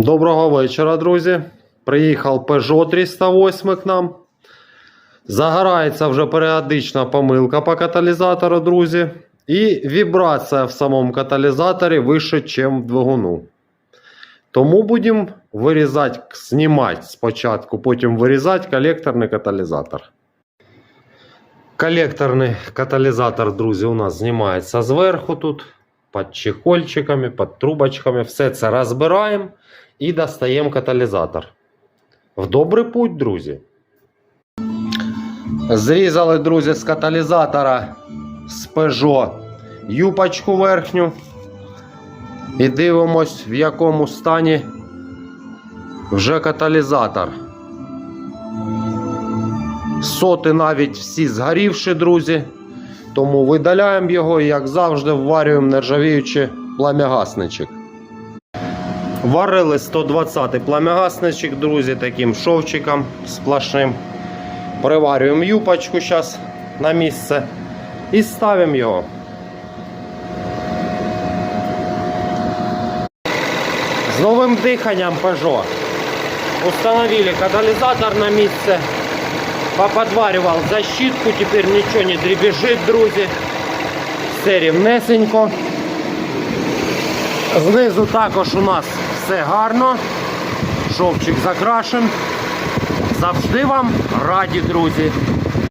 Доброго вечора, друзі. Приїхав Peugeot 308 к нам. Загорається вже періодична помилка по каталізатору, друзі. І вібрація в самому каталізаторі вище, ніж в двигуну. Тому будемо вирізати, знімати спочатку, потім вирізати колекторний каталізатор. Колекторний каталізатор, друзі, у нас знімається зверху тут, під чехольчиками, під трубочками. Все це розбираємо і достаємо каталізатор. В добрий путь, друзі. Зрізали, друзі, з каталізатора з Peugeot юпочку верхню. І дивимось, в якому стані вже каталізатор. Соти навіть всі згорівші, друзі. Тому видаляємо його і, як завжди, вварюємо нержавіючий пламягасничок. Варили 120 пламягасничок, друзі, таким шовчиком сплошним. Приварюємо юпочку зараз на місце і ставимо його. З новим диханням Peugeot. Установили катализатор на месте. Поподваривал защитку, теперь ничего не дребезжит, друзі. Все рівнесенько. Знизу також у нас все гарно. Шовчик закрашен. Завжди вам раді, друзі.